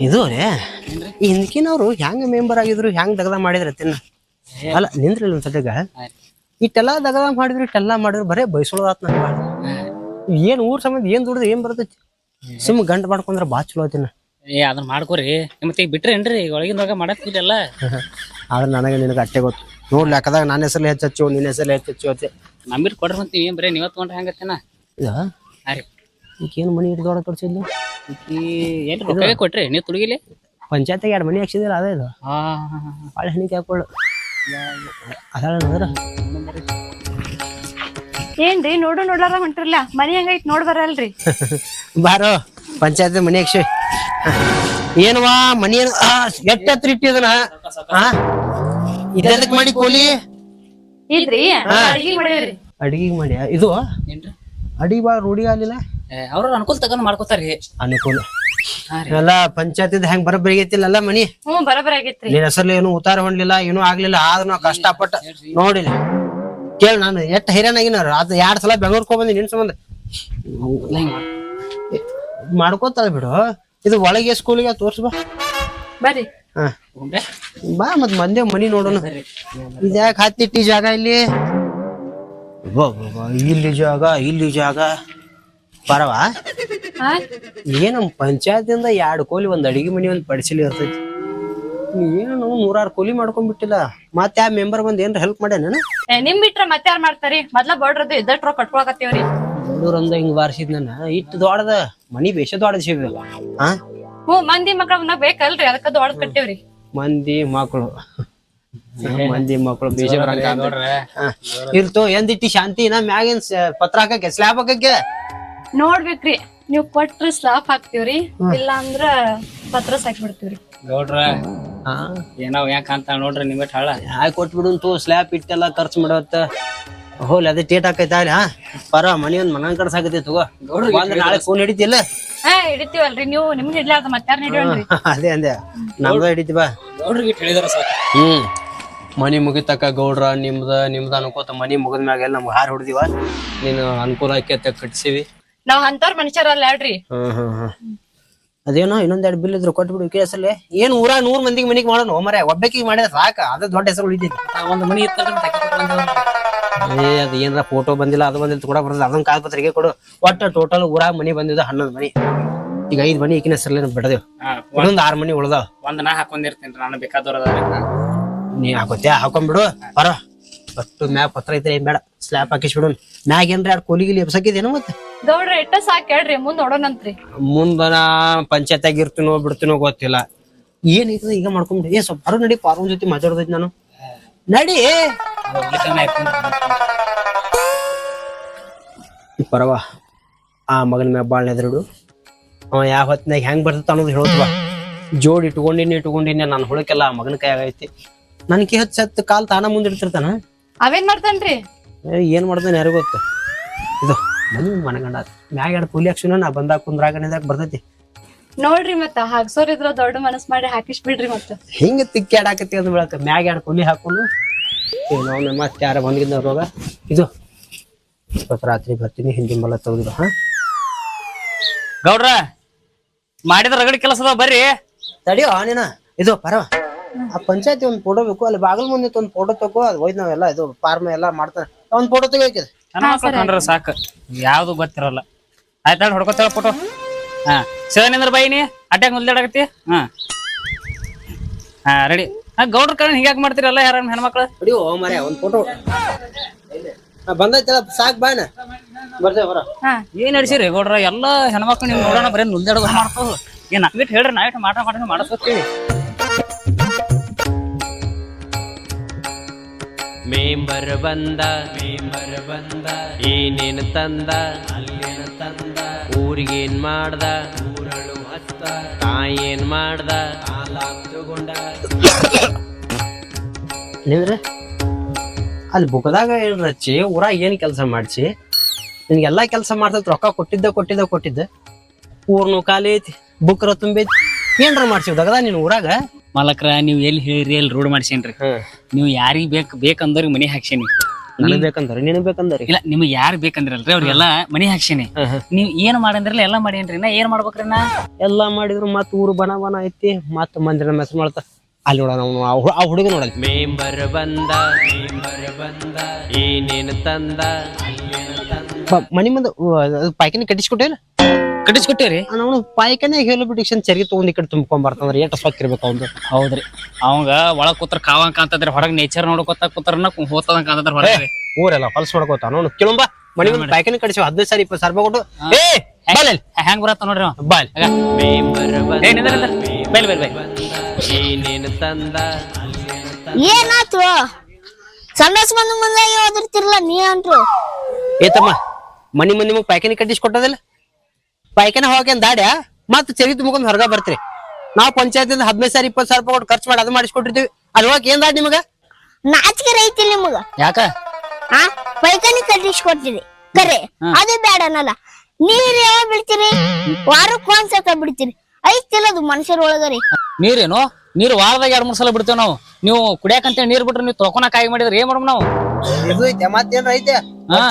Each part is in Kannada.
ಇದು ರೀ. ಹಿಂದ್ಕಿನವ್ರು ಹೆಂಗ್ ಮೆಂಬರ್ ಆಗಿದ್ರು ಹೆಂಗ್ ದಗದ ಮಾಡಿದ್ರ ತಿನ್ನ ಅಲ್ಲ ನಿಂದ್ರಿಲ್ಲ ಒಂದ್ ಸದ್ಯಗ ಇಟ್ಟೆಲ್ಲಾ ದಗದ ಮಾಡಿದ್ರು ಇಟ್ಟೆಲ್ಲಾ ಮಾಡಿದ್ರು ಬರೇ ಬಯಸೋದಾತ್ ನನ್ ಬಾಳ. ಏನ್ ಊರ್ ಸಂಬಂಧ ಏನ್ ದುಡ್ದು ಏನ್ ಬರ್ತೈತಿ? ಸುಮ್ ಗಂಟ್ ಮಾಡ್ಕೊಂಡ್ರ ಬಾ ಚಲೋ ತಿನ್ನ ಏ ಅದನ್ನ ಮಾಡ್ಕೋರಿ. ಮತ್ತೆ ಈಗ ಬಿಟ್ರೇನ್ರಿ ಈಗ ಮಾಡಕ್ ಮಾಡಕ್ಕಿಲ್ಲ ಆದ್ರೆ ನನಗೆ ನಿನಗೆ ಅಟ್ಟೆ ಗೊತ್ತು. ನೋಡ್ಲಿ ಯಾಕದಾಗ ನನ್ನ ಹೆಸರು ಹೆಚ್ಚು ಹಚ್ಚು ನಿನ್ನ ಹೆಸರು ಹೆಚ್ಚು ಹಚ್ಚು ಅತ್ತೆ. ನಂಬಿರ್ ಕೊಡ್ರಿ ಮತ್ತೆ ಏನ್ ಬರೀ ನೀವತ್ತು ತಗೊಂಡ್ರೆ ಹೆಂಗತ್ತೇನ? ಇದ ಈಗೇನು ಮನಿ ಹಿಡ್ದೋಡ ಕಳ್ಸಿದ್ಲು ಏನ್ ರೊಕ್ಕ ಕೊಟ್ರಿ ನೀವು ತುಡುಗಿಲಿ? ಪಂಚಾಯತ್ಗೆ ಎರಡು ಮನಿ ಹಾಕ್ಸಿದಿಲ್ಲ ಅದೇ ಇದು. ಹಾ ಭಾಳ ಹೆಣಿಕೆ ಹಾಕೊಳ್ಳು ಅದಾಳ ಏನ್ರಿ ನೋಡು ನೋಡ್ಲಾರ ಹೊಂಟಿರ್ಲ ಮನಿ ಹಂಗೈತ್ ನೋಡ್ ಬರಲ್ರಿ. ಬಾರೋ ಪಂಚಾಯತ್ ಮನಿ ಹಾಕ್ಸಿ. ಏನವಾ ಮನಿ ಏನು ಎಷ್ಟ ಹತ್ರ ಇಟ್ಟಿದನ ಇದಕ್ಕೆ ಮಾಡಿ ಕೋಲಿ? ಇಲ್ರಿ ಅಡಿಗೆ ಮಾಡಿ ಇದು? ಅಡಿಗೆ ಬಾ ರೂಢಿ ಆಗ್ಲಿಲ್ಲ? ಅವ್ರ ಅನುಕೂಲ ತಗೊಂಡ್ ಮಾಡ್ಕೋತಾರಿ ಅನುಕೂಲ. ಹಾ ರೀ. ಎಲ್ಲ ಪಂಚಾಯತ್ ಹೆಂಗ್ ಬರಬ್ಬರಿ ಆಗೈತಿಲ್ಲ ಮನಿ? ಹ್ಮ್ ಬರಬರ ಆಗೈತ್ರಿ. ಏನು ಉತ್ತಾರ ಹೊಂಡ್ಲಿಲ್ಲ ಏನೂ ಆಗ್ಲಿಲ್ಲ ಆದ್ರೂ ನಾವು ಕಷ್ಟಪಟ್ಟ ನೋಡಿಲ್ಲ. ಕೇಳ ನಾನು ಎಷ್ಟು ಹೈರಾಣಾಗಿನಾರ ಅದ್ ಎರಡ್ ಸಲ ಬೆಂಗಳೂರ್ಗೆ ಬಂದಿ ನಿನ್ ಸಂಬಂಧ. ಇಲ್ಲ ಹಿಂಗ್ ಮಾಡ್- ಮಾಡ್ಕೋತಾಳ ಬಿಡು. ಇದು ಒಳಗೆ ಸ್ಕೂಲಿಗೆ ತೋರ್ಸ್ ಬಾ. ಬರ್ರಿ. ಹಾ? ಬಾ ಮತ್ ಮಂದೆ ಮನಿ ನೋಡೋಣ. ಇದ್ಯಾಕೆ ಹತ್ತಿಟ್ಟಿ ಜಾಗ ಇಲ್ಲಿ? ಬಾ, ಬಾ, ಬಾ, ಇಲ್ಲಿ ಜಾಗ ಇಲ್ಲಿ ಜಾಗ. ಪರವಾ? ಹಾ ಪಂಚಾಯತ್ ಪಂಚಾಯತಿಂದ ಎರಡು ಕೋಲಿ ಒಂದ್ ಅಡಿಗೆ ಮನಿ ಒಂದ್ ಪಡಿಸಲಿ ಇರ್ತೈತಿ. ಏನು ನೂರಾರು ಕೂಲಿ ಮಾಡ್ಕೊಂಡ್ಬಿಟ್ಟಿಲ್ಲ. ಮತ್ತೆ ಆ ಮೆಂಬರ್ ಬಂದ್ ಏನ್ರ ಹೆಲ್ಪ್ ಮಾಡ್ಯಾನ ಏ, ನಿಮ್ ಬಿಟ್ರ ಮತ್ತೆ ಯಾರ್ ಮಾಡ್ತಾರಿ? ಮೊದ್ಲ ಬಡ್ರದ್ದು ಇದ್ದಟ್ ರೊಕ್ಕ ಕಟ್ಕೊಳಕತ್ತೀವ್ರಿ ಬಡವ್ರಂದ ಹಿಂಗ್ ವಾರ್ಸಿದ್ ನನ್ನ ಇಟ್ಟು ದೊಡ್ಡದ ಮನಿ ಬೇಷ ದೊಡ್ಡದ ಸಿಗಲ್ಲ ಹಾ ಹ್ಮ್ ಮಂದಿ ಮಕ್ಳ ಉಣ್ಣಾಕ್ ಬೇಕಲ್ರಿ ಅದಕ್ಕ ದೊಡ್ಡ ಕಟ್ಟೇವ್ರಿ ಮಂದಿ ಮಕ್ಕಳು ಮಂದಿ ಮಕ್ಕಳು ಬೇಷ ಬರಂಗ ನೋಡ್ರೆ ಇರ್ತು ಎಂದಿಟ್ಟಿ ಶಾಂತಿ ನಾ ಮ್ಯಾಗಿನ್ ಸ- ಪತ್ರ ಹಾಕಕ್ಕೆ ಸ್ಲ್ಯಾಬ್ ಹಾಕಕ್ಕೆ. ನೋಡ್ಬೇಕ್ರಿ. ನೀವ್ ಕೊಟ್ರ ಸ್ಲಾಪ್ ಹಾಕ್ತಿವ್ರಿ. ಇಲ್ಲ ಅಂದ್ರ ಪತ್ರ ಸಾಕ್ ಬಿಡ್ತೀವ್ರಿ ನೋಡ್ರ ಹಾ? ಏನೋ ಯಾಕ ಅಂತ ನೋಡ್ರಿ ನಿಮ್ಗೆ ಹಾಳ ಹಾಕಿ ಕೊಟ್ಬಿಡು ತೂ ಸ್ಲ್ಯಾಪ್ ಇಟ್ಟೆಲ್ಲ ಖರ್ಚು ಮಾಡತ್ತ ಹೋಲ್ ಅದೇ ಟೇಟ್ ಹಾಕೈತ ಅಲ್ಲಿ ಹಾ? ಪರ ಮನಿ ಒಂದ್ ಮನ ಕಡ್ಸಾಕತಿ ತಗೋ. ಒಂದ್ ನಾಳೆ ಫೋನ್ ಹಿಡಿತಿಲ್ಲ ಹಾ ಹಿಡಿತೀವಲ್ರಿ ನೀವು ನಿಮ್ಗೆ ಹಿಡ್ಲಾರ್ದ ಮತ್ತೆ ಹಿಡಿಯೋಣ್ರಿ? ಅದೇ ಅಂದೆ. ನಮ್ದ ಹಿಡಿತಿ ಬಾ. ನೋಡ್ರಿ ಇಟ್ ಹೇಳಿದಾರ ಸರ್ ಹ್ಮ್. ಮನಿ ಮುಗಿತಕ್ಕ ಗೌಡ್ರ ನಿಮ್ದ ನಿಮ್ದ ಅನ್ಕೋತ ಮನಿ ಮುಗಿದ ಮ್ಯಾಗೆಲ್ಲ ನಮ್ಗೆ ಹಾರ್ ಹೊಡ್ದಿವ. ನೀನು ಅನುಕೂಲ ಆಕೈತೆ ಕಟ್ಸಿವಿ. ನಾವ್ ಅಂತವ್ರ ಮನುಷ್ಯರಲ್ಲ ಹೇಳ್ರಿ. ಅದೇನೋ ಇನ್ನೊಂದ್ ಹ್ಮ್ ಅದೇನೋ ಇನ್ನೊಂದೆರಡು ಬಿಲ್ ಇದ್ರು ಕೊಟ್ಬಿಡು ಕೇಸಲ್ಲಿ. ಏನ್ ಊರ ನೂರ್ ಮಂದಿಗೆ ಮನಿಗೆ ಮಾಡೋಣ ಮರೆ ಒಬ್ಬಕಿಗೆ ಮಾಡಿದ್ರೆ ಸಾಕ. ಅದ ದೊಡ್ಡ ಹೆಸರು ಉಳಿತೈತಿ. ಒಂದ್ ಮನಿ ಏ ಅದ ಏನಾರ ಫೋಟೋ ಬಂದಿಲ್ಲ ಅದು ಬಂದಿಲ್ಲ ಕೂಡ ಬರ್ತದೆ ಅದನ್ನ ಕಾಲ್ಪತ್ರಿಗೆ ಕೊಡು. ಒಟ್ಟ ಟೋಟಲ್ ಊರ ಮನಿ ಬಂದಿದ್ದು ಹನ್ನೊಂದು ಮನಿ. ಈಗ ಐದ್ ಮನಿ ಈಕಿನ ಹೆಸರಲ್ಲಿ ಬಿಡದೇವ್. ಒಂದೊಂದ್ ಆರ್ ಮನಿ ಉಳ್ದಾವ. ಒಂದ್ ನಾ ಹಾಕೊಂಡಿರ್ತೇನೆ ನಾನು ಬೇಕಾದವ್ರ ನೀ ಹಾಕೋತ್ಯಾ? ಹಾಕೊಂಡ್ಬಿಡು ಬರ. ಒಟ್ಟು ಮ್ಯಾಗ ಪತ್ರ ಐತೆ ಏನ್ ಬೇಡ. ಸ್ಲ್ಯಾಪ್ ಹಾಕಿಸ್ಬಿಡು ಮ್ಯಾಗ ಏನ್ರ ಎರಡು ಕೋಲಿಗಿಲಿ ಎಬ್ಸಕಿದೇನು ಮತ್ತೆ? ಗೌಡ್ರ ಇಟ್ಟ ಸಾಕ್ ಹೇಳ್ರಿ ಮುಂದ್ ನೋಡೋಣಂತ್ರಿ. ಮುಂದ ನಾ ಪಂಚಾಯತ್ಯಾಗ ಇರ್ತೀನೋ ಬಿಡ್ತೀನೋ ಗೊತ್ತಿಲ್ಲ. ಏನೈತದ ಈಗ ಮಾಡ್ಕೊಂಬಿಡಿ ಏ ಸ್ವಲ್ಪ ನಡಿ ಪಾರ್ವನ್ ಜೊತೆ ಮಾತಾಡ್ದೈತಿ ನಾನು. ನಡಿ. ಪರವ ಆ ಮಗನ ಮ್ಯಾಗ ಬಾಳ್ ನೆದರಿಡು ಅವ ಯಾವ ಹೊತ್ತಿನಾಗ ಹೆಂಗ್ ಬರ್ತೈತ ಅನ್ನೋದು ಹೇಳೋದ್ವಾ ಜೋಡಿ ಇಟ್ಕೊಂಡಿನಿ ಇಟ್ಕೊಂಡಿನಿ ನಾನು ಹುಳಕ್ಕೆಲ್ಲ ಆ ಮಗನ ಕೈ ಆಗೈತಿ ನನಗೆ ಹತ್ ಸತ್ತು ಕಾಲ್ ತಾನ ಮುಂದಿಡ್ತಿರ್ತಾನ ಅವೇನ್ ಮಾಡ್ತಾನ್ರಿ? ಏ, ಏನ್ ಮಾಡ್ತಾನೆ ಯಾರಿಗೂ ಗೊತ್ತು? ಇದು ಮನಿ ಮನಗಂಡ. ಮ್ಯಾಗ ಎರಡು ಕೂಲಿ ಹಾಕ್ಸಿನ ನಾ ಬಂದಾಗ ಕುಂದ್ರಾಗಣಿದಾಗ ಬರ್ತೈತಿ. ನೋಡ್ರಿ ಮತ್ತ ಹಾಕ್ಸೋರಿದ್ರ ದೊಡ್ಡ ಮನಸ್ ಮಾಡಿ ಹಾಕಿಸ್ ಬಿಡ್ರಿ ಮತ್ತ. ಹಿಂಗ ತಿಕ್ಕಾಡಾಕತಿ ಅಂದ್ ಬೆಳಕ? ಮ್ಯಾಗ ಎರಡು ಕೂಲಿ ಹಾಕೊಂಡು ನಾವು ಮತ್ತೆ ಯಾರ ಬಂದಿದ್ದ ರೋಗ? ಇದು ಇವತ್ತು ರಾತ್ರಿ ಬರ್ತೀನಿ ಹಿಂದಿನ ಬಲ ತೆಗೆದು ಹಾ? ಗೌಡ್ರ ಮಾಡಿದ ರಗಡಿ ಕೆಲಸ ಅದಾವ ಬರ್ರಿ. ತಡಿಯೋ ನೀನ? ಇದು ಪರವ ಆ ಪಂಚಾಯತಿ ಒಂದ್ ಫೋಟೋ ಬೇಕು ಅಲ್ಲಿ ಬಾಗಲ್ ಮುಂದೆ ಒಂದ್ ಫೋಟೋ ತಗೋ ಅದು ಹೋಯ್ತು ನಾವೆಲ್ಲ ಇದು ಫಾರ್ಮ್ ಎಲ್ಲ ಮಾಡ್ತಾರೆ ಒಂದ್ ಫೋಟೋ ತೆಗಿಯೋಕೆ ನನ್ನ ಮಕ್ಳು ಕಂಡ್ರ ಸಾಕು. ಯಾವ್ದು ಗೊತ್ತಿರಲ್ಲ. ಆಯ್ತಾ ಹೊಡ್ಕೊತಾಳ ಫೋಟೋ ಹಾ. ಶಿವನಿಂದ್ರ ಬಾಯಿ ನೀ. ಅಟ್ಯಾಗ ಮುಲ್ದಾಡಕತ್ತಿ ಹಾ. ಹಾ ರೆಡಿ ಹಾ ಗೌಡ್ರ ಕಣ್ಣ ಹಿಂಗ್ಯಾಕ್ ಮಾಡ್ತೀರಲ್ಲ ಯಾರ ಹೆಣ್ಮಕ್ಳು? ತಡಿಯೋ ಮರೆ ಒಂದ್ ಫೋಟೋ. ಬಂದೈತಲ್ಲ ಸಾಕ್ ಬಾನ ಬರ್ತೇವೆ ಬರ. ಹಾ. ಏನ್ ನಡ್ಸಿರಿ ಗೌಡ್ರ? ಎಲ್ಲಾ ಹೆಣ್ಮಕ್ಳು ನೀವು ನೋಡೋಣ ಬರೀ ನುಲ್ದಾಡೋದು ಮಾಡ್ತದ ಏನ್ ಬಿಟ್ಟು ಹೇಳ್ರಿ ನಾ ಇಟ್ಟು ಮಾಡ ಮಾಡಿ ಮಾಡಿಸ್ಕೊತೀವಿ ಮೇಂಬರ್ ಬಂದ. ಮೇಂಬರ್ ಬಂದ. ಏನೇನು ತಂದ. ಅಲ್ಲೇನ ತಂದ. ಊರಿಗೇನ್ ಮಾಡ್ದ. ಊರಳು ಹತ್ತ. ತಾಯೇನ್ ಮಾಡ್ದ. ತಗೊಂಡ. ನಿಂದ್ರೆ? ಅಲ್ಲಿ ಬುಕ್ದಾಗ ಏನು ರಚ್ಚಿ ಊರಾಗ ಏನು ಕೆಲಸ ಮಾಡ್ಸಿ ನಿನ್ಗೆಲ್ಲಾ ಕೆಲಸ ಮಾಡ್ತೈತಿ ರೊಕ್ಕ ಕೊಟ್ಟಿದ್ದ ಕೊಟ್ಟಿದ್ದ ಕೊಟ್ಟಿದ್ದ. ಊರ್ನು ಖಾಲಿ ಐತಿ ಬುಕ್ರ ತುಂಬೈತಿ ಏನ್ರ ಮಾಡ್ಸಿವ್ ದಗದ ನೀನ್ ಊರಾಗ? ಮಲಕ್ರ ನೀವು ಎಲ್ಲಿ ಹೇಳ್ರಿ ಎಲ್ಲಿ ರೋಡ್ ಮಾಡ್ಸೇನ್ರಿ? ನೀವು ಯಾರಿಗ್ ಬೇಕ್ ಬೇಕಂದವ್ರಿಗೆ ಮನಿ ಹಾಕ್ಸೇನಿ. ನನಗ್ ಬೇಕಂದ್ರ ನಿನಗ್ ಬೇಕಂದ್ರಿ ಇಲ್ಲ ನಿಮ್ಗೆ ಯಾರು ಬೇಕಂದ್ರಲ್ರಿ ಅವ್ರಿಗೆಲ್ಲ ಮನಿ ಹಾಕ್ಸೇನಿ. ನೀವ್ ಏನ್ ಮಾಡಂದ್ರಲ್ಲ ಎಲ್ಲಾ ಮಾಡೇನ್ರಿ ನಾ ಏನ್ ಮಾಡ್ಬೇಕ್ರಿ ನಾ? ಎಲ್ಲಾ ಮಾಡಿದ್ರು ಮತ್ ಊರು ಬನ ಬನ ಐತಿ ಮತ್ ಮಂದಿರ ಮೆಸ್ ಮಾಡ್ತಾ. ಅಲ್ಲಿ ನೋಡ ನಾವು ಆ ಹುಡುಗ ನೋಡಲ್ ಮೇಂಬರ್ ಬಂದ ಮೇಂಬರ್ ಬಂದ ಏನೇನು ತಂದ ಮನಿ ಮುಂದೆ ಪಾಯ್ಕಿನ ಕಟ್ಟಿಸ್ಕೊಟ್ಟಿಲ್ಲ ಕಟ್ಟಿಸ್ಕೊಟ್ಟಿರಿ? ಹೇಳಿಬಿಟ್ಟು ಚರಿಗೆ ತಗೊಂಡ್ ಈ ಕಡೆ ತುಂಬ್ಕೊಂಡ್ ಬರ್ತಾವ್ರಿ ಎಷ್ಟು ಸೊಕ್ಕಿರ್ಬೇಕು ಅವ್ನು ಹೌದ್ರಿ. ಅವಂಗ ಒಳಗ್ ಕೂತ್ರ ಕಾವಂಕ ಅಂತಂದ್ರೆ ಹೊರಗ್ ನೇಚರ್ ನೋಡ್ಕೊತ ಕೂತ್ರನ ಹೋತದಂಕ ಅಂತಂದ್ರ ಹೊರಗೆ ಊರೆಲ್ಲ ಹೊಲ್ಸ್ ಹೊಡ್ಕೋತ ಅವನು. ಕೇಳುಂಬ ಮನಿ ಮಂದಿ ಪಾಯ್ಕನಿ ಕಟ್ಟಿಸಿ ಹದಿನೈದು ಸಾರಿ ಇಪ್ಪತ್ತು ಸಾವಿರ ರೂಪಾಯಿ ಕೊಟ್ಟು ಏ ಬಾಲ್ ಹೆಂಗ್ ಬರತ್ತ ನೋಡ್ರಿ ಅವ? ಬಾಲ್. ಮೇಂಬರ್ ಬಂದ ಏ ನಿಂದ್ರ ನಿಂದ್ರ. ಬೈಲ್ ಬೈಲ್ ಬೈಲ್. ಏನೇನು ತಂದ? ಏನಾತು ಸಂಡಾಸ್ ಬಂದು ಮುಂದೆ ಓದಿರ್ತಿರ್ಲ ನೀ ಅಂಟ್ರು ತಮ್ಮ ಮನಿ ಮನಿ ನಿಮಗೆ ಪಾಯ್ಕನಿ ಕಟ್ಟಿಸಿ ಕೊಟ್ಟದಿಲ್ಲ? ಪಾಯ್ಕನ ಹೋಗೇನ್ ದಾಡ್ಯ? ಮತ್ ಚರಿ ತುಂಬಕೊಂಡ್ ಹೊರಗ ಬರ್ತೀರಿ. ನಾವು ಪಂಚಾಯತಿಂದ ಹದಿನೈದು ಸಾವಿರ ಇಪ್ಪತ್ತು ಸಾವಿರ ರೂಪಾಯಿ ಕೊಟ್ಟು ಖರ್ಚು ಮಾಡಿ ಅದು ಮಾಡಿಸ್ಕೊಟ್ಟಿರ್ತೀವಿ. ಅದ್ ಹೋಗಕ್ ಏನ್ ದಾಡ್ ನಿಮಗ? ನಾಚಿಕೆ ರೈತಿ ನಿಮಗ. ಯಾಕ? ಆ ಪೈಕಾನಿ ಕೊಡ್ತೀವಿ ಕರೆ ಅದು ಬೇಡ ಅನ್ನಲ್ಲ. ನೀರ್ ಯಾವ ಬಿಡ್ತೀರಿ? ವಾರಕ್ಕೆ ಒಂದ್ಸತ ಬಿಡ್ತೀರಿ. ಐತಿಲ್ಲ ಅದು ಮನುಷ್ಯರ ಒಳಗರಿ ನೀರೇನು? ನೀರು ವಾರದಾಗ ಎರಡ್ ಮೂರ್ ಸಲ ಬಿಡ್ತೇವ್ ನಾವು. ನೀವು ಕುಡಿಯಾಕಂತ ನೀರ್ ಬಿಟ್ರೆ ನೀವು ತೊಳ್ಕೊಳಕ್ ಆಗಿ ಮಾಡಿದ್ರೆ ಏನ್ ಮಾಡೋಣ ನಾವು? ಇದು ಐತೆ ಮತ್ತೇನ್ರ ಐತೆ.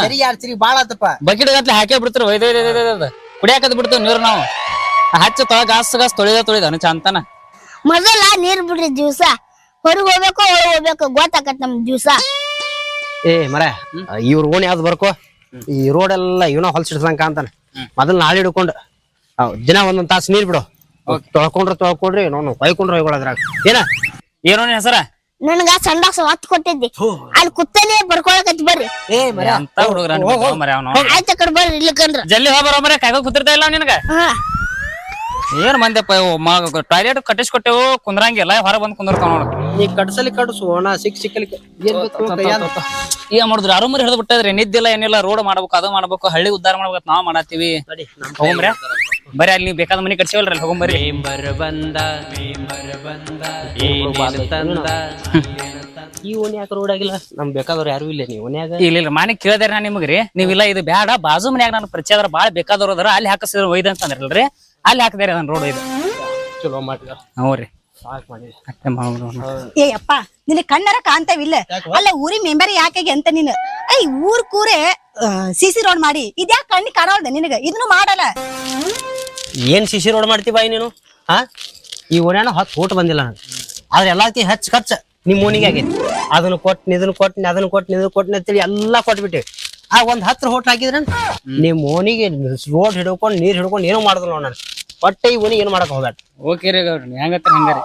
ಸರಿ ಯಾರ್ ಸರಿ ಬಾಳ ಆತಪ್ಪ. ಬಕೆಟ್ ಗಟ್ಲೆ ಹಾಕೇ ಬಿಡ್ತೀರಿ ಒಯ್ದ. ಕುಡಿಯಾಕತ್ ಬಿಡ್ತೇವೆ ನೀರು ನಾವು. ಹಚ್ಚ ತೊಳ ಗಾಸ್ ಗಾಸ್ ತೊಳಿದ ತೊಳಿದ ಚಂತನ ಮೊದಲ ನೀರ್ ಬಿಡ್ರಿ ದಿವ್ಸ. ಹೊರಗ್ ಹೋಗ್ಬೇಕು ಒಳಗ್ ಹೋಗ್ಬೇಕು ಗೊತ್ತಾಕತ್ ನಮ್ ದಿವ್ಸ. ಏ ಮರ ಇವ್ರ ಓಣಿ ಯಾವ್ದು ಬರ್ಕೋ? ಈ ರೋಡ್ ಎಲ್ಲ ಇವನ ಹೊಲ್ಸಿಡ್ಸಂಕ ಅಂತಾನೆ. ಮೊದಲ್ ನಾಳೆ ಹಿಡ್ಕೊಂಡು ಅವ್ ದಿನ ಒಂದೊಂದ್ ತಾಸು ನೀರ್ ಬಿಡು. ತೊಳ್ಕೊಂಡ್ರೆ ತೊಳ್ಕೊಂಡ್ರಿ ನೋನು ಕೊಯ್ಕೊಂಡ್ರೆ ಹೊಯ್ಕೊಳ್ಳೋದ್ರಾಗ ಏನ? ಏನೋ ಹೆಸರ? ನನ್ಗ ಸಂಡಾಸ ಒತ್ತು ಕೊಟ್ಟಿದ್ದೆ. ಅಲ್ಲಿ ಕುತ್ತಲೆ ಬರ್ಕೊಳಕತ್ ಬರ್ರಿ. ಏ ಮರ ಅಂತ ಹುಡುಗ್ರ ಮರ ಅವನು? ಆಯ್ತ ಕಡೆ ಬರ್ರಿ ಇಲ್ಲಕಂದ್ರ. ಜಲ್ದಿ ಬರೋ ಮರ ಕಾಯ್ಕೊ ಕುತ್ತಿರ್ತಾ ಇಲ್ಲ ನಿನಗ? ಹಾ. ಏನ್ ಮಂದ್ಯಪ್ಪ ಟಾಯ್ಲೆಟ್ ಕಟ್ಟಿಸ್ಕೊಟ್ಟೆವು ಕುಂದ್ರಂಗಿಲ್ಲ ಹೊರ ಬಂದ್ ಕುಂದಿರ್ತಾವ ನೋಡ. ನೀ ಕಟ್ಸಲಿ ಕಟ್ಸು ಅಣ್ಣ ಸಿಕ್ ಸಿಕ್ಕಲಿ. ಏನ್ ಮಾಡಿದ್ರು ಮರಿ ಹಿಡಿದು ಬಿಟ್ಟದ್ರಿ ನಿದ್ದಿಲ್ಲ ಏನಿಲ್ಲ ರೋಡ್ ಮಾಡ್ಬೇಕು ಅದು ಮಾಡ್ಬೇಕು ಹಳ್ಳಿ ಉದ್ದಾರ ಮಾಡ್ಬೇಕು ನಾವ್ ಮಾಡತ್ತೀವಿ. ಹೋಗ್ರಿ ಬರೀ ಅಲ್ಲಿ ನೀವು ಬೇಕಾದ ಮನಿ ಕಟ್ಸಿವಲ್ರಿ ಅಲ್ಲಿ ಹೋಗಂಬರ್ರಿ ಬಂದ ಈ ಓಣಿ ಯಾಕೆ ರೋಡ್ ಆಗಿಲ್ಲ? ನಮ್ ಬೇಕಾದವ್ರು ಯಾರು ಇಲ್ಲ ನೀವು ಇಲ್ಲ ಇಲ್ಲ ಮಾನಿ ಕೇಳಿದ್ರೆ ನಾ ನಿಮಗ್ರಿ ನೀವಿಲ್ಲ ಇದು ಬೇಡ ಬಾಜು ಮನ್ಯಾಗ ನಾನು ಪರಿಚಯ ಬಾಳ ಬೇಕಾದವ್ರು ಅದ್ರ ಅಲ್ಲಿ ಹಾಕಿಸಿದ್ರೆ ಒಯ್ದ ಅಂತಂದ್ರಲ್ರಿ. ಅಲ್ಲಿ ಹಾಕಿದಾರೆ ಅದನ್ನ ರೋಡ್ ಇದೆ. ಚಲೋ ಮಾಡಿದ ಹ್ಞೂ ರೀ. ಸಾಕ್ ಮಾಡಿ. ಅಷ್ಟೇ ಮಾಡೋದು ಏ ಅಪ್ಪ ನಿನಗ್ ಕಣ್ಣರ ಕಾಣ್ತಾವಿಲ್ಲ. ಅಲ್ಲ ಊರಿ ಮೆಂಬರ್ ಯಾಕೆ ಅಂತ ನೀನು. ಐ ಊರ್ ಕೂರೆ ಸಿಸಿ ರೋಡ್ ಮಾಡಿ. ಇದ್ಯಾ ಕಣ್ಣಿ ಕಾಣವಲ್ದ ನಿನಗ? ಇದನ್ನು ಮಾಡಲ್ಲ. ಏನ್ ಸಿಸಿ ರೋಡ್ ಮಾಡ್ತಿ ಬಾಯಿ ನೀನು? ಹಾ ಈ ಓಣ್ಯಾನ ಹತ್ತು ಊಟ ಬಂದಿಲ್ಲ ನನಗೆ. ಆದ್ರೆ ಎಲ್ಲಾತಿ ಹಚ್ಚ ಖರ್ಚ ನಿಮ್ ಓಣಿಗೆ ಆಗೈತಿ. ಅದನ್ನ ಕೊಟ್ಟು ಇದನ್ನ ಕೊಟ್ಟು ಅದನ್ನ ಕೊಟ್ಟು ಇದನ್ನ ಕೊಟ್ನಿ ಅಂತೇಳಿ ಎಲ್ಲಾ ಕೊಟ್ಬಿಟ್ಟಿವಿ. ಆ ಒಂದ್ ಹತ್ರ ಹೋಟ್ ಹಾಕಿದ್ರ ನಿಮ್ ಓನಿಗೆ ರೋಡ್ ಹಿಡ್ಕೊಂಡ್ ನೀರ್ ಹಿಡ್ಕೊಂಡ್ ಏನೋ ಮಾಡಿದ್ರು ನೋಡ್ ನಾನು. ಒಟ್ಟ ಈ ಓನಿ ಏನು ಮಾಡಕ್ ಹೋಗ್ಬೇಡ. ಓಕೆ ರೀ ಗೌಡ್ರಿ ಹೆಂಗತ್ತ ಹಂಗಾರಿ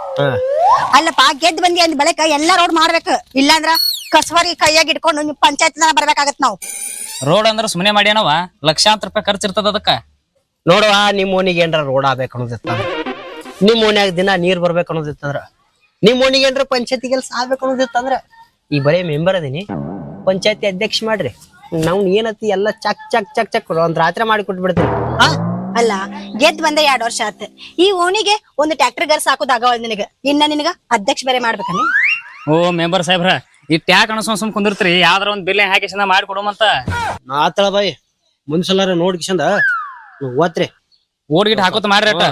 ಅಲ್ಲಪ್ಪ ಗೆದ್ದು ಬಂದಿ ಅಂದ್ ಬಳಿಕ ಎಲ್ಲ ರೋಡ್ ಮಾಡ್ಬೇಕು. ಇಲ್ಲಾಂದ್ರ ಕಸವರಿ ಕೈಯಾಗ ಇಟ್ಕೊಂಡು ನಿಮ್ ಪಂಚಾಯತ್ ಬರ್ಬೇಕಾಗತ್ ನಾವು. ರೋಡ್ ಅಂದ್ರ ಸುಮ್ಮನೆ ಮಾಡ್ಯಾನವ? ಲಕ್ಷಾಂತರ ರೂಪಾಯಿ ಖರ್ಚು ಇರ್ತದ ಅದಕ್ಕ? ನೋಡುವ ನಿಮ್ ಓನಿಗೆ ಏನ್ರ ರೋಡ್ ಆಗ್ಬೇಕು ಅನ್ನೋದಿತ್ತ ನಿಮ್ ಓನ್ಯಾಗ ದಿನ ನೀರ್ ಬರ್ಬೇಕು ಅನ್ನೋದಿತ್ತಂದ್ರ ನಿಮ್ ಓನಿಗೆ ಏನ್ರ ಪಂಚಾಯತಿ ಕೆಲಸ ಆಗ್ಬೇಕು ಅನ್ನೋದಿತ್ತಂದ್ರ ಈ ಬರೀ ಮೆಂಬರ್ ಅದೀನಿ. ಪಂಚಾಯತಿ ಅಧ್ಯಕ್ಷ ಮಾಡ್ರಿ. ನಾವ್ ಏನತಿ ಎಲ್ಲ ಚಕ್ ಚಕ್ ಚಕ್ ಚಕ್ ಒಂದ್ ರಾತ್ರಿ ಮಾಡಿ ಕೊಟ್ಬಿಡ್ತೀನಿ. ಹಾ? ಅಲ್ಲ ಗೆದ್ ಬಂದ ಎರಡ್ ವರ್ಷ ಆತ. ಈ ಓಣಿಗೆ ಒಂದು ಟ್ರ್ಯಾಕ್ಟರ್ ಗರ್ ಹಾಕೋದ್ ಆಗವಲ್ ನಿನಗ. ಇನ್ನ ನಿನಗ ಅಧ್ಯಕ್ಷ ಬೇರೆ ಮಾಡ್ಬೇಕನಿ? ಓ ಮೆಂಬರ್ ಸಾಹೇಬ್ರ ಈ ಟ್ಯಾಕ್ ಅಣಸ್ಕೊಂಡ್ ಸುಮ್ ಕುಂದಿರ್ತೀರಿ. ಯಾವ್ದಾರ ಒಂದ್ ಬಿಲ್ ಹಾಕಿಸಿಂದ ಮಾಡಿ ಕೊಡುವಂತ ನಾ ಆತಳ ಬಾಯಿ ಮುನ್ಸಲ ನೋಡ್ಕಿಸಂದ ಕಿಶಂದ ಓದ್ರಿ. ಓಡ್ ಗಿಟ್ ಹಾಕೋತ ಮಾಡ್ರಿ ಅಟ್ಟ.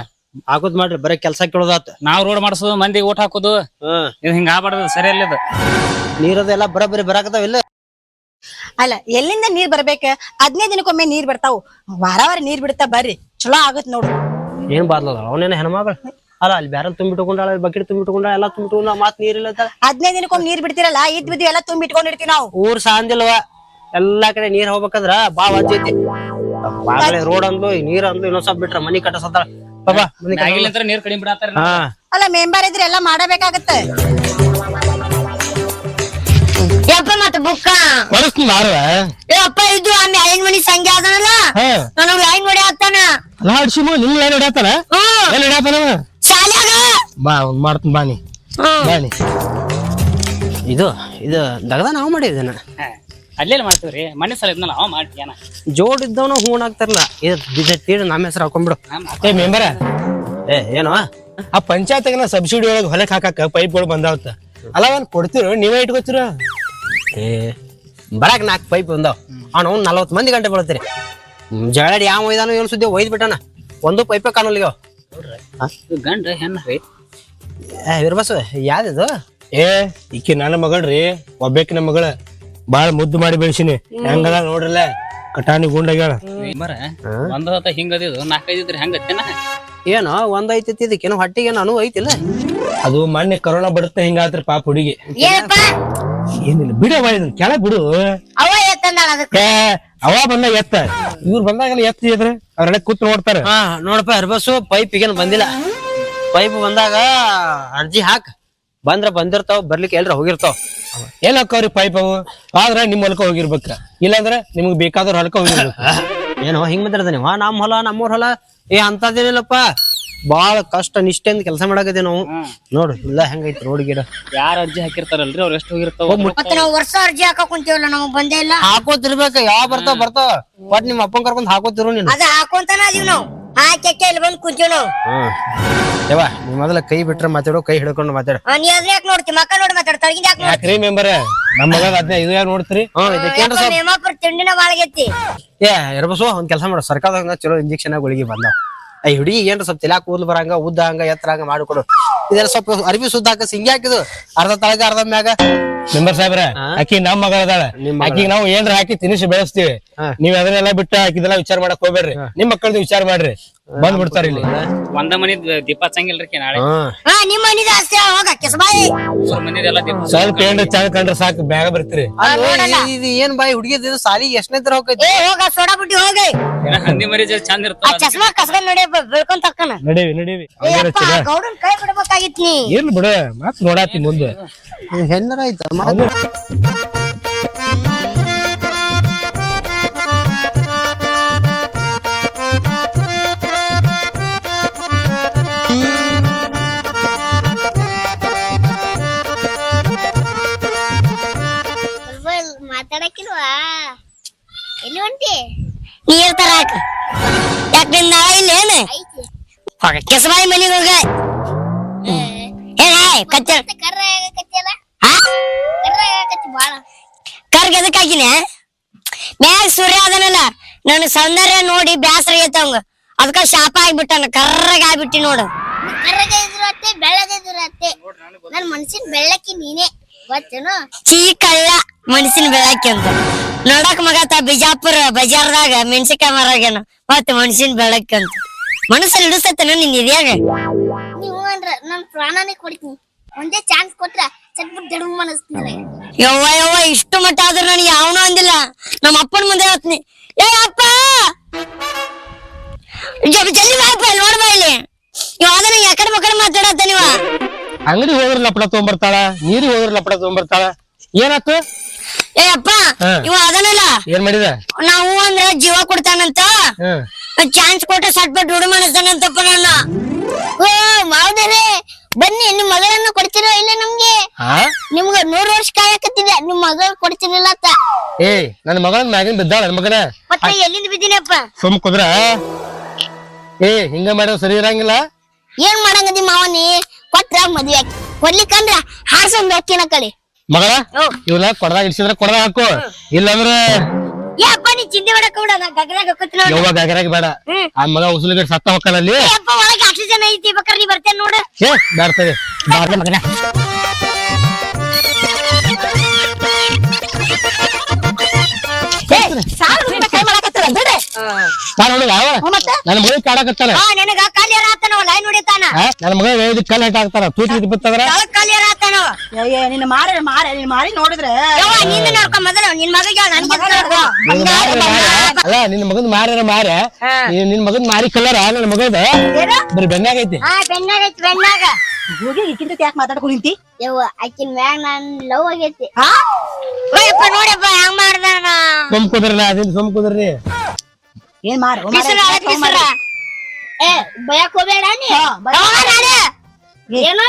ಹಾಕೋದ್ ಮಾಡ್ರಿ. ಬರೀ ಕೆಲ್ಸ ಕೇಳೋದಾತ ನಾವ್ ರೋಡ್ ಮಾಡ್ಸೋದು ಮಂದಿ ಓಟ್ ಹಾಕೋದು. ಹ್ಮ್ ಇದು ಹಿಂಗ ಆಗ್ಬಾರ್ದು ಸರಿ ಅಲ್ಲ ಇದು. ನೀರದೆಲ್ಲ ಬರಬರಿ ಬರಾಕತ್ತಾವಿಲ್ಲ ಅಲ್ಲ ಎಲ್ಲಿಂದ ನೀರ್ ಬರ್ಬೇಕ? ಹದಿನೈದು ದಿನಕ್ಕೊಮ್ಮೆ ನೀರ್ ಬರ್ತಾವು. ವಾರ ವಾರ ನೀರ್ ಬಿಡ್ತಾ ಬರ್ರಿ. ಚಲೋ ಆಗತ್ ನೋಡು. ಏನ್ ಬಾದ್ಲದ? ಅವನೇನ ಹೆಣ್ಮಗಳು? ಅಲ್ಲ ಅಲ್ಲಿ ಬ್ಯಾರಲ್ ತುಂಬಿಟ್ಕೊಂಡಾಳ ಬಕೆಟ್ ತುಂಬಿಟ್ಕೊಂಡ ಎಲ್ಲ ತುಂಬಿಟ್ಕೊಂಡ ಮಾತ್ ನೀರಿಲ್ಲ ಇಲ್ಲ ಹದಿನೈದು ದಿನಕ್ಕೊಮ್ಮೆ ನೀರ್ ಬಿಡ್ತಿರಲ್ಲ ಇದ್ ಬಿದ್ದು ಎಲ್ಲ ತುಂಬಿ ಇಟ್ಕೊಂಡಿರ್ತೀವಿ ನಾವು. ಊರ್ ಸಾಂದಿಲ್ವ? ಎಲ್ಲಾ ಕಡೆ ನೀರ್ ಹೋಗ್ಬೇಕಂದ್ರ ಬಾ ವಜ್ಜೈತಿ ಬಾಗಲೇ ರೋಡ್ ಅಂದ್ಲು ಈ ನೀರ್ ಅಂದ್ಲು ಇನ್ನೊಂದ್ ಸ್ವಲ್ಪ ಬಿಟ್ರ ಮನಿ ಕಟ್ಟಸತ್ತಾಳ. ಬಾಬಾ ಮನಿ ಕಟ್ಟ- ಆಗಿಲ್ಲ ಅಂತ ನೀರ್ ಕಡಿಮೆ ಬಿಡತ್ತಾರ ಹಾ. ಅಲ್ಲ ಮೆಂಬರ್ ಇದ್ರೆ ಎಲ್ಲಾ ಮಾಡಬೇಕಾಗತ್ತೆ. ಯಪ್ಪ ಮತ್ತ ಬುಕ್ಕ? ಏ ಅಪ್ಪ ಇದು ಆಮೆ ಐನ್ ಮನಿ ಸಂಖ್ಯೆ ಅದನಲ್ಲ ನನಗ್ ಲೈನ್ ಹೊಡಿ ಹತ್ತಾನ ಲಾಡ್ಸಿಮು ನಿಂಗ್ ಏನ್ ಹಿಡಿಯತ್ತಾನ ಹ್ಮ್ ಏನ್ ಹಿಡಿಯತ್ತಾನ ಶಾಲ್ಯಾಗ? ಬಾ ಒಂದ್ ಮಾಡ್ತೀನಿ ಬಾನಿ ಹ್ಮ್ ಬಾನಿ ಇದು ಇದು ದಗದ ನಾವು ಮಾಡಿದ್ದೇನ? ಅಲ್ಲೆಲ್ಲ ಮಾಡ್ತೀವ್ರಿ? ಮನೆ ಸಲ ಇದ್ನಲ್ಲ ಅವ ಮಾಡ್ತೀಯನ? ಜೋಡ್ ಇದ್ದವನು ಹೂಣ್ ಆಗ್ತಾರಲ್ಲ ಇದು ಬಿದ್ದ ತೀಡ್ ನಮ್ಮ ಹೆಸರು ಹಾಕೊಂಡ್ಬಿಡು ಏ ಮೆಂಬರ. ಏ ಏನೋ ಆ ಪಂಚಾಯತ್ ಸಬ್ಸಿಡಿ ಒಳಗ್ ಹೊಲಕ್ ಹಾಕಾಕ ಪೈಪ್ಗಳು ಬಂದಾವತ್ತ ಅಲ್ಲ ಒಂದ್ ಕೊಡ್ತಿರೋ ನೀವೇ ಇಟ್ಕೋತಿರ? ಏ ಬರಾಕ್ ನಾಲ್ಕು ಪೈಪ್ ಬಂದಾವ್ ಅವ್ನು ಅವ್ನು ನಲ್ವತ್ತು ಮಂದಿ ಗಂಟೆ ಬೀಳ್ತೀರಿ ಜಗಳಾಡಿ ಯಾವ ಒಯ್ದಾನು ಏನು ಸುದ್ದಿ ಒಯ್ದು ಬಿಟ್ಟಾನ ಒಂದು ಪೈಪೇ ಕಾಣಲ್ಲ ಈಗ ಗಂಡ ಹೆಣ್ಣು? ಏ ವೀರಬಸ್ ಯಾವ್ದಿದು? ಏ ಈಕಿ ನನ್ನ ಮಗಳ್ರಿ ಒಬ್ಬೇಕಿನ ಮಗಳ. ಬಾಳ ಮುದ್ದು ಮಾಡಿ ಬೆಳೆಸಿನಿ. ಹೆಂಗದ ನೋಡ್ರಲ್ಲ ಕಟಾಣಿ ಗುಂಡಾಗ್ಯಾಳ. ಮರ ಒಂದ್ ಹೊತ್ತ ಹಿಂಗದಿದು ನಾಲ್ಕೈದು ಇದ್ರೆ ಹೆಂಗತ್ತೇನ ಏನೋ ಒಂದ್ ಐತಿ ಇದಕ್ಕೇನೋ ಹೊಟ್ಟಿಗೆ ನಾನು ಐತಿಲ್ಲ. ಅದು ಮೊನ್ನೆ ಕರೋನಾ ಬರುತ್ತೆ ಹಿಂಗಾದ್ರೆ ಪಾಪ ಹುಡುಗಿ. ಏನಪ್ಪ ಏನಿಲ್ಲ. ಬಿಡವ ಇದನ್ನ ಕೆಳಗ್ ಬಿಡು. ಅವ ಎತ್ತಂದಾಳ ಅದಕ್ಕ? ಏ, ಅವ ಬಂದ ಎತ್ತ. ಇವ್ರು ಬಂದಾಗೆಲ್ಲ ಎತ್ತ ಇದ್ರ ಅವ್ರೆಲ್ಲ ಕೂತ್ ನೋಡ್ತಾರೆ. ಹಾ ನೋಡಪ್ಪ ಹರ್ಬಸ್ಸು ಪೈಪ್ ಈಗೇನು ಬಂದಿಲ್ಲ. ಪೈಪ್ ಬಂದಾಗ ಅರ್ಜಿ ಹಾಕ್. ಬಂದ್ರ ಬಂದಿರ್ತಾವ ಬರ್ಲಿಕ್ಕೆ ಎಲ್ರ ಹೋಗಿರ್ತಾವ. ಏನ್ ಹಾಕವ್ರಿ ಪೈಪ್ ಅವು? ಆದ್ರ ನಿಮ್ ಹೊಲಕ್ಕ ಹೋಗಿರ್ಬೇಕ. ಇಲ್ಲಾಂದ್ರ ನಿಮ್ಗ್ ಬೇಕಾದ್ರ ಹೊಲಕ್ಕ ಹೋಗಿರ್ಬೇಕು. ಏನೋ ಹಿಂಗ್ ಮಾತಾಡ್ದ ನೀವು ನಮ್ ಹೊಲ ನಮ್ಮೂರ್ ಹೊಲ. ಏ ಅಂತದೇನಿಲ್ಲಪ್ಪ ಬಾಳ ಕಷ್ಟ ನಿಷ್ಠೆಯಿಂದ ಕೆಲಸ ಮಾಡಕತ್ತೀವಿ ನಾವು. ನೋಡು ಇಲ್ಲ ಹೆಂಗೈತಿ ರೋಡ್ ಗಿಡ. ಯಾರ ಅರ್ಜಿ ಹಾಕಿರ್ತಾರಲ್ರಿ? ಅವ್ರ ಎಷ್ಟು ಹೋಗಿರ್ತಾವ? ಮತ್ತೆ ನಾವು ವರ್ಷ ಅರ್ಜಿ ಹಾಕಕ್ ಕುಂತೀವಲ್ಲ ನಮಗ್ ಬಂದೇ ಇಲ್ಲ. ಹಾಕೋತಿರ್ಬೇಕ ಯಾವ ಬರ್ತಾವ ಬರ್ತಾವ. ಬಟ್ ನಿಮ್ ಅಪ್ಪನ್ ಕರ್ಕೊಂಡ್ ಹಾಕೋತಿರು ನೀನು. ಅದ ಹಾಕೊಂತಾನ ಅದೀವ್ ನಾವು. ಹಾಕಿ ಇಲ್ಲಿ ಬಂದ್ ಕುಂತೀವ್ ನಾವು. ಹ್ಮ್ ಯವ್ವ ನೀ ಮೊದಲ ಕೈ ಬಿಟ್ರೆ ಮಾತಾಡೋ ಕೈ ಹಿಡ್ಕೊಂಡು ಮಾತಾಡೋ. ಆ, ನೀ ಅದ್ರ ಯಾಕೆ ನೋಡ್ತಿ? ಮಕ್ಕ ನೋಡಿ ಮಾತಾಡ್ತಾಳ ಯಾಕೆ ನೋಡ್ತಿ? ಯಾಕ್ರಿ ಮೆಂಬರ್? ನಮ್ಮ ಮಗ ಅದ್ನ ಇದು ಯಾರು ನೋಡ್ತೀರಿ? ಹ್ಮ್ ಇದಕ್ಕೇನ್ರ ಸ್ವಲ್ಪ ತಿಂಡಿನ ಬಾಳಗೈತಿ ಏ ಇರ್ಬಸು ಒಂದ್ ಕೆಲಸ ಮಾಡೋ. ಸರ್ಕಾರದಾಗ ಚಲೋ ಇಂಜೆಕ್ಷನ್ ಗುಳಿಗೆ ಬಂದಾವ. ಐ ಹುಡುಗಿ ಏನ್ರ ಸ್ವಲ್ಪ ತಲೆ ಕೂದಲು ಬರಂಗ ಉದ್ದ ಹಂಗ ಎತ್ತರ ಹಂಗ ಮಾಡಿಕೊಡು. ಇದೆಲ್ಲ ಸ್ವಲ್ಪ ಅರ್ಬಿ ಸುದ್ದ ಹಾಕ ಸಿಂಗಿ ಹಾಕಿದು. ಅರ್ಧ ತಳಗ ಅರ್ಧ ಮ್ಯಾಗ. ಮೆಂಬರ್ ಸಾಹೇಬ್ರ ಆಕಿ ನಮ್ ಮಗಳ ಅದಾಳ. ನಿಮ್ ಮಗಳ. ಆಕಿಗೆ ನಾವು ಏನ್ರ ಹಾಕಿ ತಿನಿಸಿ ಬೆಳೆಸ್ತೀವಿ. ನೀವ್ ಅದನ್ನೆಲ್ಲ ಬಿಟ್ಟು ಹಾಕಿದೆಲ್ಲ ವಿಚಾರ ಮಾಡಕ್ ಹೋಗ್ಬೇಡ್ರಿ. ನಿಮ್ ಮಕ್ಕಳದ್ದು ವಿಚಾರ ಮಾಡ್ರಿ. ಬಂದ್ ಬಿಡ್ತಾರ ಇಲ್ಲಿ ಒಂದ ಮನಿ ದೀಪ ಹಚ್ಚಂಗಿಲ್ರಿ ನಾಳೆ. ಹಾ. ನಿಮ್ಮ ಮನಿದ ಆಸ್ತಿ ಹೋಗ ಕಿಸಬಾಯಿ ಮನಿದೆಲ್ಲ ದೀಪ ಸ್ವಲ್ಪ ಏನ್ರ ಚಂದ ಕಂಡ್ರ ಸಾಕು ಬ್ಯಾಗ ಬರ್ತೀರಿ. ಇದು- ಏನ್ ಬಾಯಿ ಹುಡುಗಿದ ಇದು ಸಾಲಿಗೆ ಎಷ್ಟನೇ ತರ ಹೋಗೈತಿ? ಏ ಹೋಗ ಸೋಡಾ ಬುಟ್ಟಿ ಹೋಗಿ. ಏನ ಹಂದಿ ಮರಿ ಚಂದ ಆ ಇರ್ತಾವ ಚಸ್ಮಾ ಕಸ್ಕೊಂಡ್ ನೋಡಿ ಬೆಳ್ಕೊಂಡ್ ತಕ್ಕನ ನಡೀವಿ ನಡೀವಿ. ಗೌಡನ್ ಕೈ ಬಿಡ್ಬೇಕಾಗಿತ್ ನೀ. ಇರ್ಲಿ ಬಿಡು ಮತ್ ನೋಡಾತಿ ಮುಂದೆ. ಹೆಣ್ಣರ ಆಯ್ತ ಎಲ್ಲಿ ಹೊಂಟಿ ನೀರ್ ತರಾಕ ಯಾಕ ನಿನ್ ನಾಳೆ ಇಲ್ಲ ಏನ? ಹೋಗ ಕೆಸಬಾಯಿ ಮನೆಗೆ ಹೋಗ. ಏ ಕಚ್ಚ. ಕರ್ಗ ಎದಕ್ ಹಾಕಿನ? ಮ್ಯಾಗ ಸೂರ್ಯ ಅದನಲ್ಲ. ನನ್ನ ಸೌಂದರ್ಯ ನೋಡಿ ಬ್ಯಾಸರ ಆಗೈತ ಅವಂಗ. ಅದಕ್ಕ ಶಾಪ ಆಗ್ಬಿಟ್ಟಾನ. ಕರ್ರಗ ಆಗ್ಬಿಟ್ಟಿ ನೋಡು. ಕರ್ರಗೆ ಇದ್ರು ಅತ್ತೆ ಬೆಳ್ಳಗೆ ಇದ್ರು ಅತ್ತೆ. ನನ್ ಮನ್ಸಿನ ಬೆಳ್ಳಕ್ಕೆ ನೀನೇ. ಗೊತ್ತೇನು? ಚೀ ಕಳ್ಳ ಮನ್ಸಿನ ಬೆಳಕಿ ಅಂತ ನೋಡಕ್ ಮಗತ ಬಿಜಾಪುರ ಬಜಾರ್ದಾಗ ಮೆಣಸಿನ್ಕಾಯಿ ಮರಾಗೇನ ಮತ್ ಮನ್ಸಿನ ಬೆಳಕಂತ ಅಂತ ಮನಸ್ಸಲ್ಲಿ ಹಿಡಿಸ್ತೇನ ನಿನ್ ಇದ್ಯಾಗ? ನೀವು ಅಂದ್ರ ನನ್ ಪ್ರಾಣನೇ ಕೊಡ್ತೀನಿ. ಒಂದೇ ಚಾನ್ಸ್ ಕೊಟ್ರ ಚಟ್ಬಿಟ್ಟು ದಡವು ಮನಸ್ತೀನಿ ಯವ್ವ ಯವ್ವ ಇಷ್ಟು ಮಟ್ಟ ಆದ್ರೂ ನನಗೆ ಯಾವನೂ ಅಂದಿಲ್ಲ. ನಮ್ಮ ಅಪ್ಪನ ಮುಂದೆ ಹೇಳ್ತೀನಿ. ಏ ಅಪ್ಪ! ಜಲ್ದಿ ಬಾಯಪ್ಪ ನೋಡ್ಬಾ ಇಲ್ಲಿ ಯಾವ್ದಾರ ಯಾಕಡೆ ಮಕ್ಕಳು ಮಾತಾಡತ್ತ ನೀವ? ಅಂಗಡಿ ಹೋದ್ರ ಲಪಡ ತಗೊಂಬರ್ತಾಳ ನೀರಿಗೆ ಹೋದ್ರ ಲಪಡ ತಗೊಂಬರ್ತಾಳ. ಏನಾತು? ಏ ಅಪ್ಪ. ಇವ ಅದನಲ್ಲ? ಏನ್ ಮಾಡಿದ? ನಾವು ಅಂದ್ರೆ ಜೀವ ಕೊಡ್ತಾನಂತ? ಚಾನ್ಸ್ ಕೊಟ್ಟ ಸಟ್ಬಿಟ್ಟು ದುಡ್ಡು ಮಾಡಿಸ್ತಾನಂತಪ್ಪ ನನ್ನ. ಓ ಮಾವದರೇ ಬನ್ನಿ ನಿಮ್ ಮಗಳನ್ನ ಕೊಡ್ತಿರೋ ಇಲ್ಲ ನಮ್ಗೆ? ನಿಮ್ಗ ನೂರ್ ವರ್ಷ ಕಾಯಕತ್ತಿದೆ ನಿಮ್ ಮಗಳ ಕೊಡ್ತಿರಲ್ಲ ಅತ್ತ ಏ ನನ್ನ ಮಗಳ ಮ್ಯಾಗಿನ ಬಿದ್ದಾಳ ನನ್ ಮಗನ? ಮತ್ತೆ ಎಲ್ಲಿಂದ ಬಿದ್ದೀನಪ್ಪ? ಸುಮ್ ಕುದ್ರ? ಏ ಹಿಂಗ ಮಾಡೋ ಸರಿ ಇರಂಗಿಲ್ಲ? ಏನ್ ಮಾಡಂಗದಿ ಮಾವನಿ? ಕೊಟ್ರ ಮದ್ವೆ ಕೊಡ್ಲಿಕ್ಕಂದ್ರ ಹಾರ್ಸೊಂದ್ ಹೋಗ್ತೀನ ಕಡೆ ಮಗಳ ಇವನ್ನ ಕೊಡದಾಗ ಇಡ್ಸಿದ್ರ ಕೊಡದಾಗ ಹಾಕು. ಇಲ್ಲಾಂದ್ರ ಏ ಅಪ್ಪ ನೀ ಚಿಂತೆ ಮಾಡಕ್ ಕೂಡ ನಾ ಗಗನಾಗ ಕೂತ್ ನೋಡು. ಯವ್ವ ಗಗರಾಗಿ ಬೇಡ. ಆ ಮಗ ಉಸುಲಿಗೆ ಸತ್ತ ಹೊಕ್ಕನಲ್ಲಿ ಒಳಗೆ ಆಕ್ಸಿಜನ್ ಐತಿ ನೀ ಬರ್ತೇನೆ ನೋಡು. ಏ ಮಗನ. ಕೈ ನಾನು ಹುಡುಗ ಅವ ನನ್ನ ಮಗಳಿಗೆ ಕಾಡಕತ್ತಾನ ಆ ನಿನಗ ಕಾಲಿಯರ ಆತನವ ಲೈನ್ ಹೊಡಿತಾನ. ನನ್ನ ಮಗ ಐದು ಕಲ್ಲು ಹಾಕ್ತಾರ ತೂತಿ ಇದು ಬಿತ್ತದ್ರ? ಕಾಲಿಯರ ಅಯ್ಯ ನಿನ್ನ ಮಾರ ಮಾರ ನಿನ್ನ ಮಾರಿ ನೋಡಿದ್ರೆ. ಯವ್ವ ನಿನ್ನ ಮೊದಲು. ನಿನ್ ಮಗ ನನ್ ನಿನ್ನ ಮಾರ್ಯಾರ ಮಾರ್ಯ. ಅಲ್ಲ ನಿನ್ನ ಮಗನ್ ಮಾರ್ಯಾರ ಮಾರ್ಯ? ನೀನ್- ನಿನ್ ಮಗನ್ ಮಾರಿ ಕಲ್ಲರ ನನ್ನ ಮಗದ? ಬರೀ ಬೆನ್ನಾಗೈತಿ ಹಾ ಬೆನ್ನಾಗ ಐತಿ ಬೆನ್ನಾಗ ಹೋಗಿ ಈಕಿಂತ ಯಾಕೆ ಮಾತಾಡ್ಕೊಂಡು ನಿಂತಿ? ಯವ್ವ ಆಕಿನ ಮ್ಯಾಗ ನಾನ್ ಲವ್ ಆಗೈತಿ. ಹಾ? ಓಯಪ್ಪ ನೋಡಪ್ಪ ಹೆಂಗ್ ಮಾಡ್ದಾನ? ಸುಮ್ ಕುದ್ರಲ್ಲ ಅದಿನ್ ಸುಮ್ ಕುದ್ರಿ. ಏನ್ ಮಾರ? ಏ ಬಯಕ್ ಹೋಗ್ಬೇಡ ನೀ. ಹಾ, ನಾನೇ. ಏನು?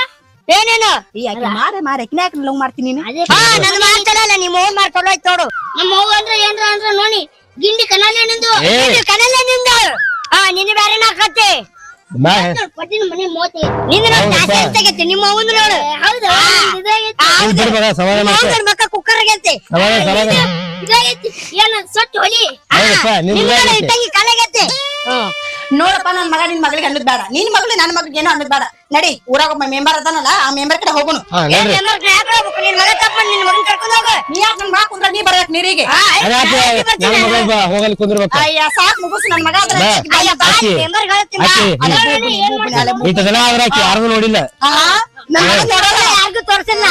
ಏನೇನು ಈ ಆಕಿ ಮಾರ ಮಾರ. ಆಕಿನ ಯಾಕೆ ಲವ್ ಮಾಡ್ತೀನಿ ನೀನು? ಅದೇ. ಹಾ ನನ್ ಮಾಡ್ತಾರಲ್ಲ ನಿಮ್ಮ ನೋಡು. ನಮ್ಮ ಹೋಗ ಅಂದ್ರೆ ಏನ್ರ ಅಂದ್ರ ನೋಡಿ ಗಿಂಡಿ ಕನಲೆ ನಿಂದು. ಏ. ಗಿಂಡಿ ಕನಲೆ ನಿಂದು. ಹಾ ನಿನ್ನ ಬೇರೆ ನಾಕತ್ತೆ ಬಾ. ಕೊಟ್ಟಿನ ಮನೆ ಮೋತಿ ನಿನ್ನ ಹೌದಪ್ಪ. ತೆಗತ್ತೆ ನಿಮ್ಮ ಅವನ್ ನೋಡು. ಹೌದು ಇದಾಗೈತಿ ಬಿಡು ಮಗ ಮಕ್ಕ ಕುಕ್ಕರ್ ಇದಾಗೈತಿ ಏನ ಸೊಟ್ಟು ಹೊಲಿ. ಹೌದಪ್ಪ ನಿನ್ ನಿನ್ನ ಕಲೆಗೈತಿ ನೋಡಪ್ಪ ನನ್ನ ಮಗ ನಿನ್ ಮಗಳಿಗೆ ಅನ್ನೋದ್ ಬೇಡ. ನಿನ್ ಮಗಳು ನನ್ ಮಗಳಿಗೆ ಏನೋ ಅನ್ನೋದ್ ಬೇಡ. ನಡಿ ಊರಾಗ ಒಬ್ಬ ಮೆಂಬರ್ ಅದಾನಲ್ಲ ಆ ಮೆಂಬರ್ ಕಡೆ ಹೋಗೋನು ನೀ ಯಾಕೆ ನನ್ ಮಗ ಕುಂದ್ರ ನೀ ಬರಕ್ ನೀರಿಗೆ. ಹೋಗಲ್ ಕುಂದ್ರಬೇಕು. ಅಯ್ಯ ಸಾಕ್ ಮುಗಿಸ್ ನನ್ ಮಗ ಇಂಥದೆಲ್ಲ ಆದ್ರೆ ಯಾರಿಗೂ ನೋಡಿಲ್ಲ ಯಾರಿಗೂ ತೋರಿಸಿಲ್ಲ.